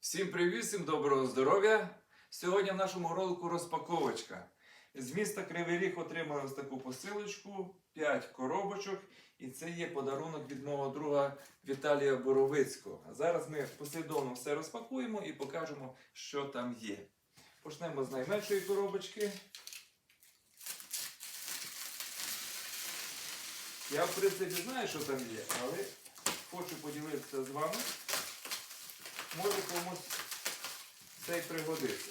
Всім привіт, всім доброго здоров'я! Сьогодні в нашому ролику розпаковочка. З міста Кривий Ріг отримали ось таку посилочку, 5 коробочок. І це є подарунок від мого друга Віталія Боровицького. Зараз ми послідовно все розпакуємо і покажемо, що там є. Почнемо з найменшої коробочки. Я, в принципі, знаю, що там є, але хочу поділитися з вами. Може комусь це й пригодиться.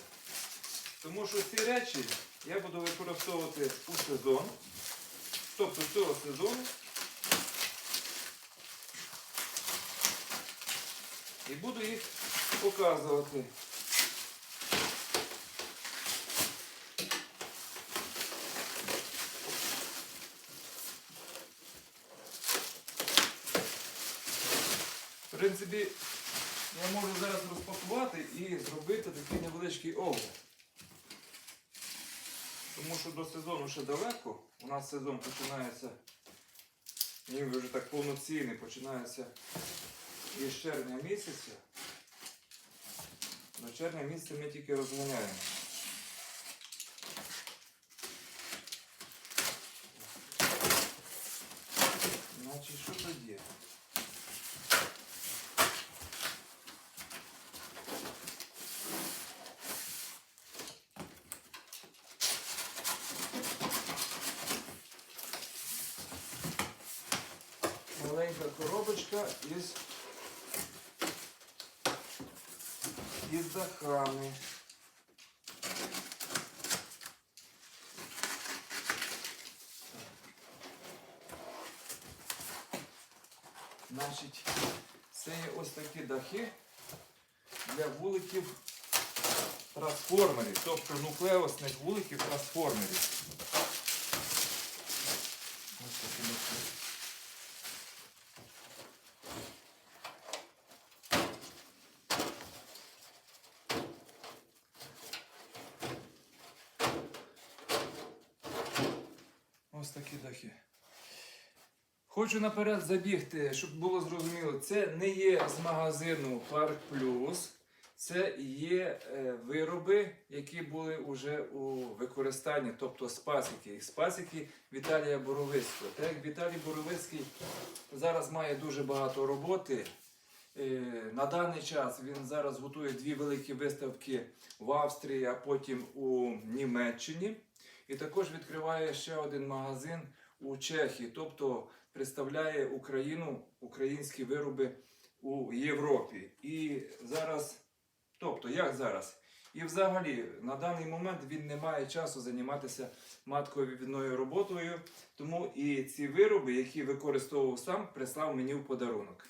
Тому що ці речі я буду використовувати у сезон. Тобто цього сезону. І буду їх показувати. В принципі, я можу зараз розпакувати і зробити такий невеличкий огляд. Тому що до сезону ще далеко. У нас сезон починається, він вже так повноцінний, починається із червня місяця. До червня місяця ми тільки розганяємо. Значить, що тут є? маленька коробочка із, із дахами. Значить, це є ось такі дахи для вуликів трансформерів, тобто нуклеосних вуликів трансформерів. Ось такі дахи. Ось такі дахи. Хочу наперед забігти, щоб було зрозуміло, це не є з магазину Парк Плюс. Це є е, вироби, які були вже у використанні, тобто. З пасіки Віталія Боровицького. Так як Віталій Боровицький зараз має дуже багато роботи. Е, На даний час він зараз готує дві великі виставки в Австрії, а потім у Німеччині. І також відкриває ще один магазин у Чехії, тобто представляє Україну, українські вироби у Європі. І зараз, тобто як зараз? І взагалі на даний момент він не має часу займатися матковідною роботою, тому і ці вироби, які використовував сам, прислав мені в подарунок.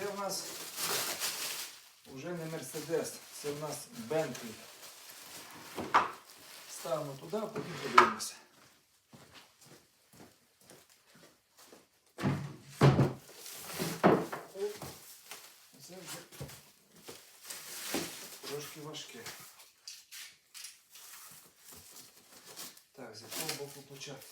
Це у нас вже не Мерседес, це у нас Бентлі. Ставимо туди, а потім подивимося. Це вже трошки важке. Так, з якого боку почати?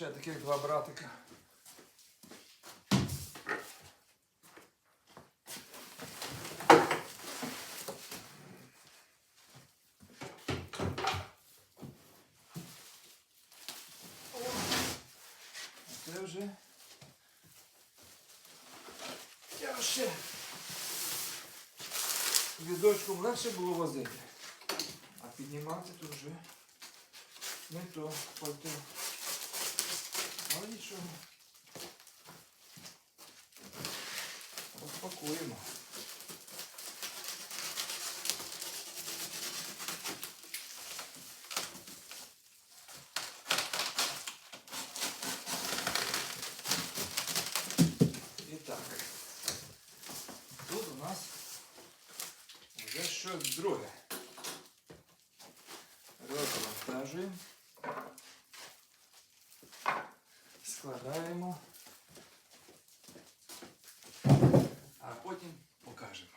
Ще таких два братика. Це вже тяжче. Візочком легше було возити. А піднімати то вже не то пальто. Але нічого. Розпакуємо. І так. Тут у нас вже щось друге. Розвантажуємо. Складаємо. А потім покажемо.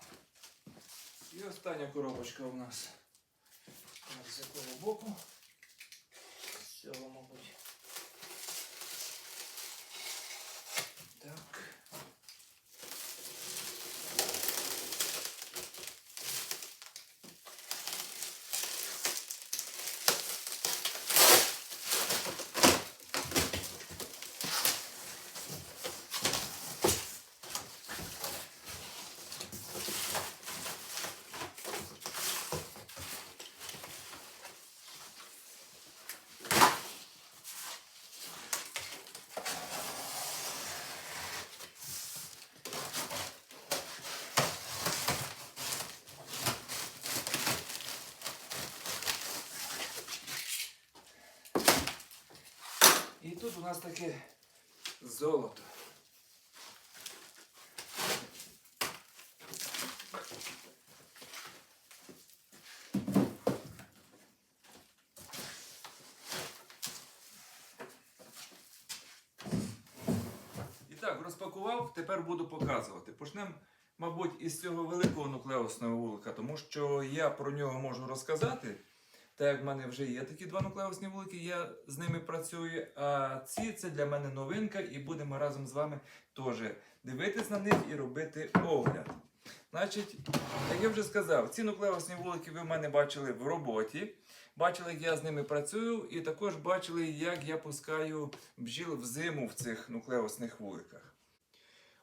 І остання коробочка у нас. Так, з якого боку? З цього, мабуть. Так. І тут у нас таке золото. І так, розпакував, тепер буду показувати. Почнемо, мабуть, із цього великого нуклеусного вулика, тому що я про нього можу розказати. Так як в мене вже є такі два нуклеусні вулики, я з ними працюю. А ці це для мене новинка, і будемо разом з вами теж дивитись на них і робити огляд. Значить, як я вже сказав, ці нуклеусні вулики ви в мене бачили в роботі. Бачили, як я з ними працюю, і також бачили, як я пускаю бджіл в зиму в цих нуклеусних вуликах.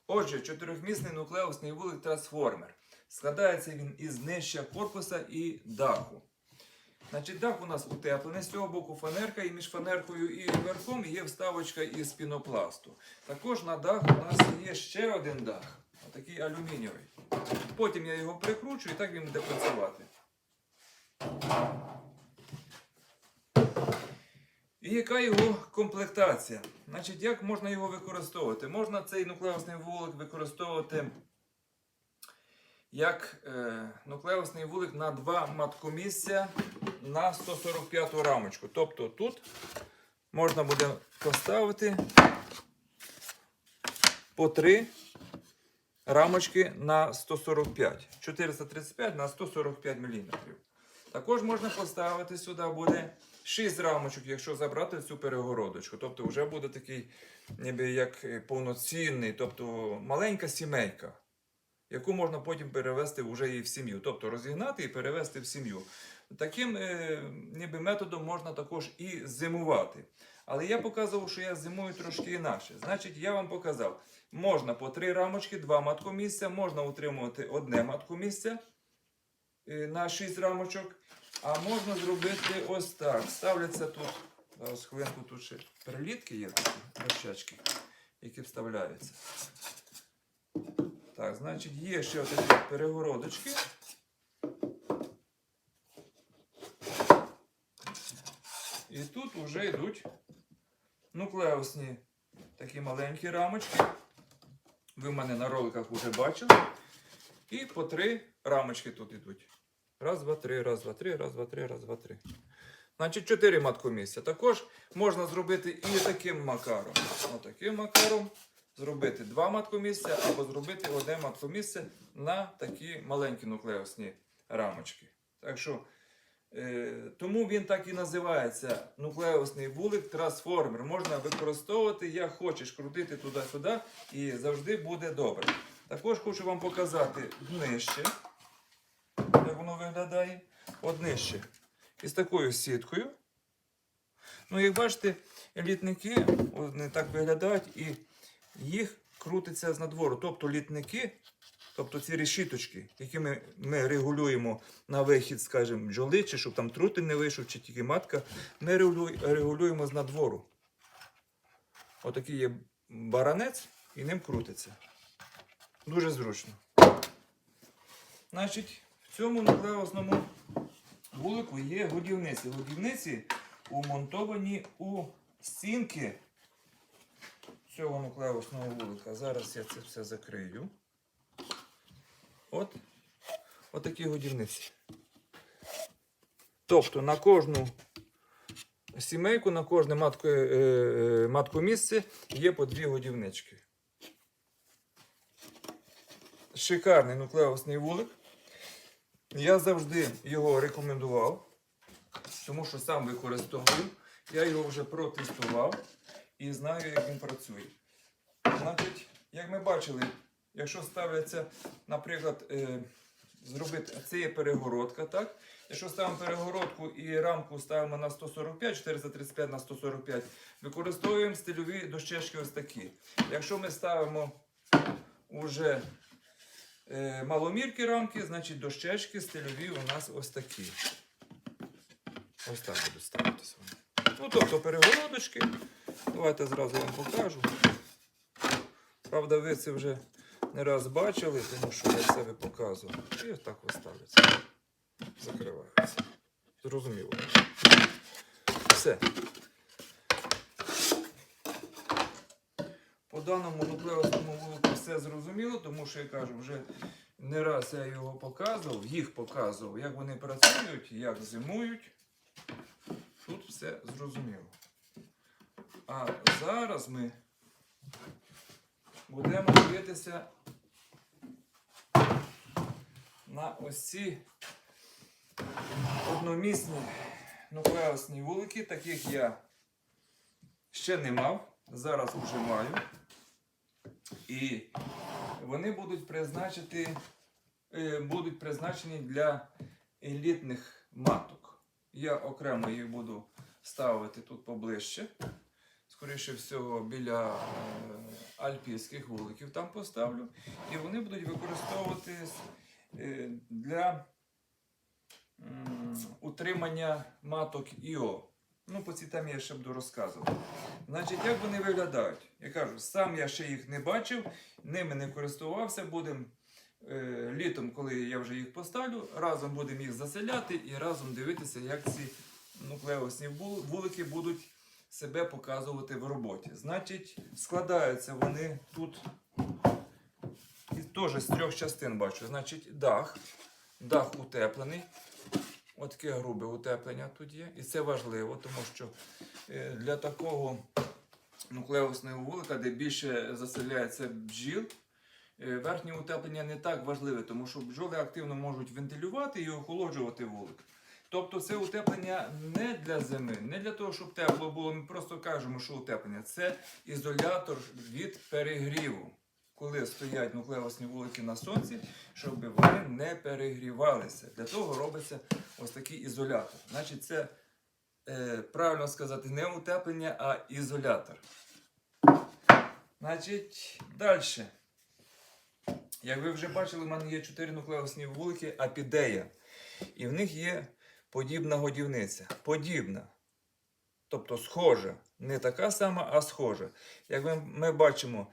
Отже, чотирьохмісний нуклеусний вулик трансформер. Складається він із днища корпуса і даху. Значить, дах у нас утеплений, з цього боку фанерка, і між фанеркою і верхом є вставочка із пінопласту. Також на дах у нас є ще один дах, отакий алюмінієвий. Потім я його прикручу і так він буде працювати. І яка його комплектація? Значить, як можна його використовувати? Можна цей нуклеусний вулик використовувати як е, нуклеусний вулик на два маткомісця на 145 рамочку. Тобто тут можна буде поставити по три рамочки на 145. 435 на 145 мм. Також можна поставити сюди буде 6 рамочок, якщо забрати цю перегородочку. Тобто вже буде такий, ніби як е, повноцінний, тобто маленька сімейка, яку можна потім перевести вже і в сім'ю. Тобто розігнати і перевести в сім'ю. Таким е, ніби методом можна також і зимувати. Але я показував, що я зимую трошки інакше. Значить, я вам показав, можна по три рамочки, два маткомісця, можна утримувати одне маткомісце на 6 рамочок. А можна зробити ось так. Ставляться тут, зараз хвилинку, тут ще перелітки є такі дощечки, які вставляються. Так, значить, є ще такі перегородочки. І тут вже йдуть нуклеусні такі маленькі рамочки. Ви в мене на роликах вже бачили. І по три рамочки тут йдуть. Раз, два, три, раз, два, три, раз, два, три, раз, два, три. Значить, чотири маткомісця. Також можна зробити і таким макаром. Отаким макаром. Зробити два маткомісця або зробити одне маткомісце на такі маленькі нуклеусні рамочки. Так що Е, тому він так і називається нуклеусний вулик трансформер. Можна використовувати як хочеш, крутити туди-сюди і завжди буде добре. Також хочу вам показати днище, як воно виглядає. От нижче. Із такою сіткою. Ну, як бачите, літники вони так виглядають і їх крутиться з надвору. Тобто літники, тобто ці решіточки, якими ми регулюємо на вихід, скажімо, бджоли, чи щоб там трутень не вийшов, чи тільки матка, ми регулюємо з надвору. Отакий є баранець і ним крутиться. Дуже зручно. Значить, в цьому нуклеосному вулику є годівниці. Годівниці умонтовані у стінки цього нуклеусного вулика. Зараз я це все закрию. От, от такі годівниці. Тобто на кожну сімейку, на кожне матко, е, е, маткомісце є по дві годівнички. Шикарний нуклеусний вулик. Я завжди його рекомендував, тому що сам використовую. Я його вже протестував і знаю, як він працює. Значить, як ми бачили, якщо ставляться, наприклад, е, зробити це є перегородка, так? Якщо ставимо перегородку і рамку ставимо на 145, 435 на 145, використовуємо стильові дощечки ось такі. Якщо ми ставимо уже е, рамки, значить дощечки стильові у нас ось такі. Ось так будуть ставитися. Ну, тобто перегородочки. Давайте зразу вам покажу. Правда, ви це вже не раз бачили, тому що я себе показував. І ось так ось ставляться. Закриваються. Зрозуміло. Все. По даному нуклеосному вулику все зрозуміло, тому що я кажу, вже не раз я його показував, їх показував, як вони працюють, як зимують. Тут все зрозуміло. А зараз ми будемо дивитися на ось ці одномісні нуклеусні вулики, таких я ще не мав, зараз вже маю. І вони будуть призначити, е, будуть призначені для елітних маток. Я окремо їх буду ставити тут поближче. Скоріше всього, біля е, альпійських вуликів там поставлю. І вони будуть використовуватись е, для утримання маток ІО. Ну, по цій темі я ще буду розказувати. Значить, як вони виглядають? Я кажу, сам я ще їх не бачив, ними не користувався. Будемо е, літом, коли я вже їх поставлю, разом будемо їх заселяти і разом дивитися, як ці нуклеусні вул- вулики будуть себе показувати в роботі. Значить, складаються вони тут і теж з трьох частин бачу. Значить, дах. Дах утеплений. От таке грубе утеплення тут є. І це важливо, тому що е, для такого нуклеусного вулика, де більше заселяється бджіл, е, верхнє утеплення не так важливе, тому що бджоли активно можуть вентилювати і охолоджувати вулик. Тобто це утеплення не для зими, не для того, щоб тепло було. Ми просто кажемо, що утеплення це ізолятор від перегріву. Коли стоять нуклеусні вулики на сонці, щоб вони не перегрівалися. Для того робиться ось такий ізолятор. Значить, це е, правильно сказати, не утеплення, а ізолятор. Значить, далі. Як ви вже бачили, в мене є 4 нуклеусні вулики апідея. І в них є подібна годівниця. Подібна. Тобто схожа. Не така сама, а схожа. Як ми, ми бачимо,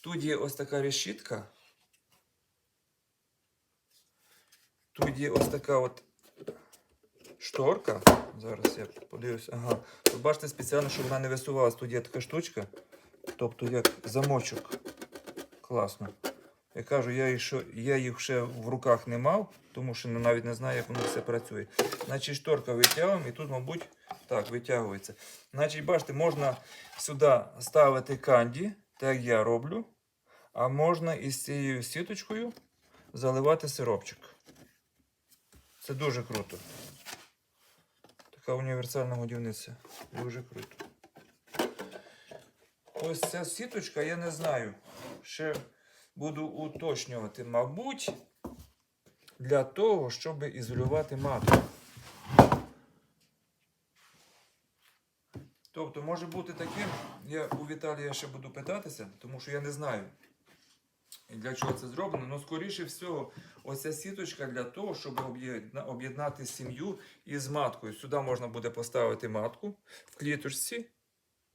тут є ось така решітка. Тут є ось така от шторка. Зараз я подивлюся. Ага. Тут бачите спеціально, щоб вона не висувалась. Тут є така штучка. Тобто як замочок. Класно. Я кажу, я їх, що- я їх ще в руках не мав, тому що навіть не знаю, як воно все працює. Значить, шторка витягуємо і тут, мабуть, так, витягується. Значить, бачите, можна сюди ставити канді, так я роблю. А можна із цією сіточкою заливати сиропчик. Це дуже круто. Така універсальна годівниця. Дуже круто. Ось ця сіточка, я не знаю. Ще буду уточнювати, мабуть, для того, щоб ізолювати матку. Тобто може бути таким, я у Віталія ще буду питатися, тому що я не знаю, для чого це зроблено. Ну, скоріше всього, оця сіточка для того, щоб об'єднати сім'ю із маткою. Сюди можна буде поставити матку в кліточці.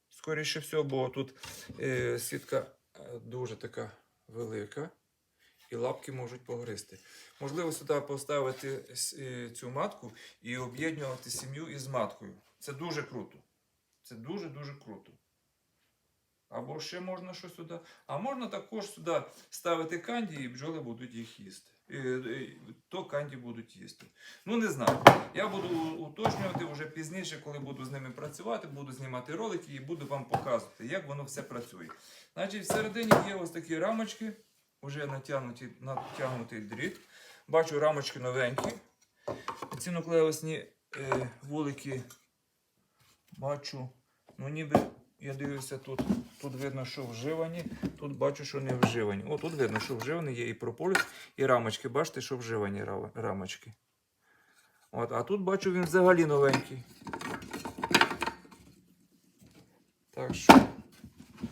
Скоріше всього, бо тут е, сітка е, дуже така велика. І лапки можуть погризти. Можливо, сюди поставити е, цю матку і об'єднувати сім'ю із маткою. Це дуже круто. Це дуже-дуже круто. Або ще можна що сюди. А можна також сюди ставити канді, і бджоли будуть їх їсти. То канді будуть їсти. Ну, не знаю. Я буду уточнювати вже пізніше, коли буду з ними працювати, буду знімати ролики і буду вам показувати, як воно все працює. Значить, всередині є ось такі рамочки, вже натягнуті, натягнутий дріт. Бачу рамочки новенькі. Ці нуклеосні е, вулики бачу, ну ніби я дивлюся тут. Тут видно, що вживані, тут бачу, що не вживані. О, тут видно, що вживані є і прополіс, і рамочки. Бачите, що вживані рамочки. От, а тут бачу він взагалі новенький. Так що.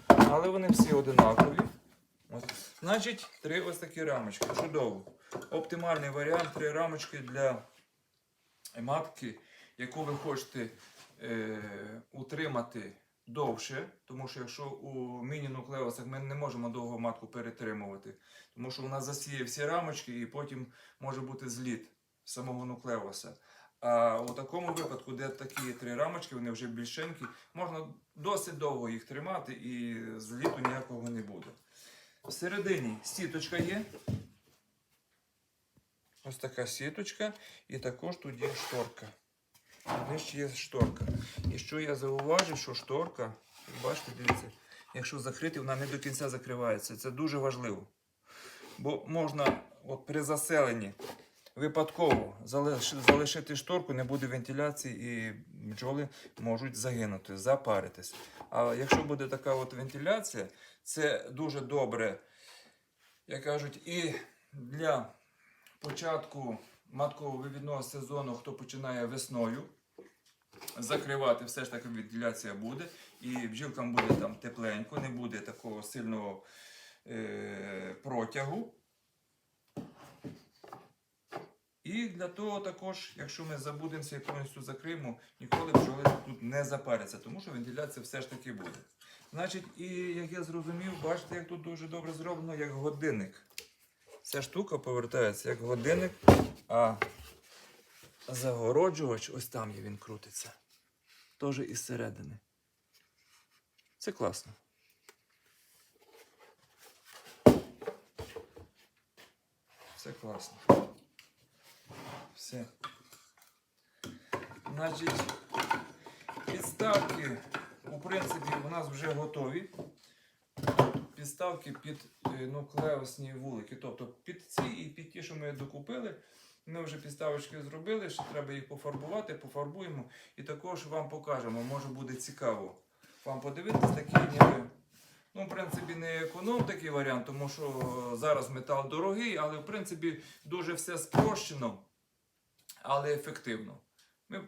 Але вони всі одинакові. От. Значить, три ось такі рамочки. Чудово. Оптимальний варіант три рамочки для матки, яку ви хочете е, утримати довше, тому що якщо у міні-нуклеусах ми не можемо довго матку перетримувати, тому що вона засіє всі рамочки і потім може бути зліт самого нуклеуса. А у такому випадку, де такі три рамочки, вони вже більшенькі, можна досить довго їх тримати і зліту ніякого не буде. Всередині сіточка є. Ось така сіточка, і також тут є шторка. Нижче є шторка. І що я зауважив, що шторка, бачите, дивіться, якщо закрити, вона не до кінця закривається. Це дуже важливо. Бо можна от при заселенні випадково залишити шторку, не буде вентиляції і бджоли можуть загинути, запаритись. А якщо буде така от вентиляція, це дуже добре, як кажуть, і для початку маткового вивідного сезону, хто починає весною, закривати все ж таки вентиляція буде, і бджілкам буде там тепленько, не буде такого сильного е- протягу. І для того також, якщо ми забудемося і повністю закриємо, ніколи бджоли тут не запаряться, тому що вентиляція все ж таки буде. Значить, і як я зрозумів, бачите, як тут дуже добре зроблено, як годинник. Ця штука повертається як годинник, а загороджувач, ось там є він крутиться. Теж із середини. Це класно. Все класно. Все. Значить, підставки, у принципі, у нас вже готові. Підставки під е, нуклеусні вулики. Тобто під ці і під ті, що ми докупили. Ми вже підставочки зробили, ще треба їх пофарбувати, пофарбуємо і також вам покажемо. Може буде цікаво вам подивитись такі ніби. Ну, в принципі, не економ такий варіант, тому що зараз метал дорогий, але в принципі дуже все спрощено, але ефективно. Ми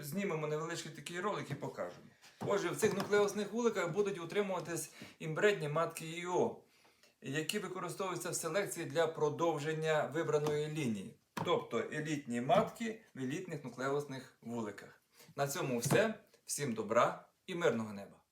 знімемо невеличкий такий ролик і покажемо. Отже, в цих нуклеосних вуликах будуть утримуватись імбредні матки ІО, які використовуються в селекції для продовження вибраної лінії. Тобто елітні матки в елітних нуклеосних вуликах. На цьому все. Всім добра і мирного неба!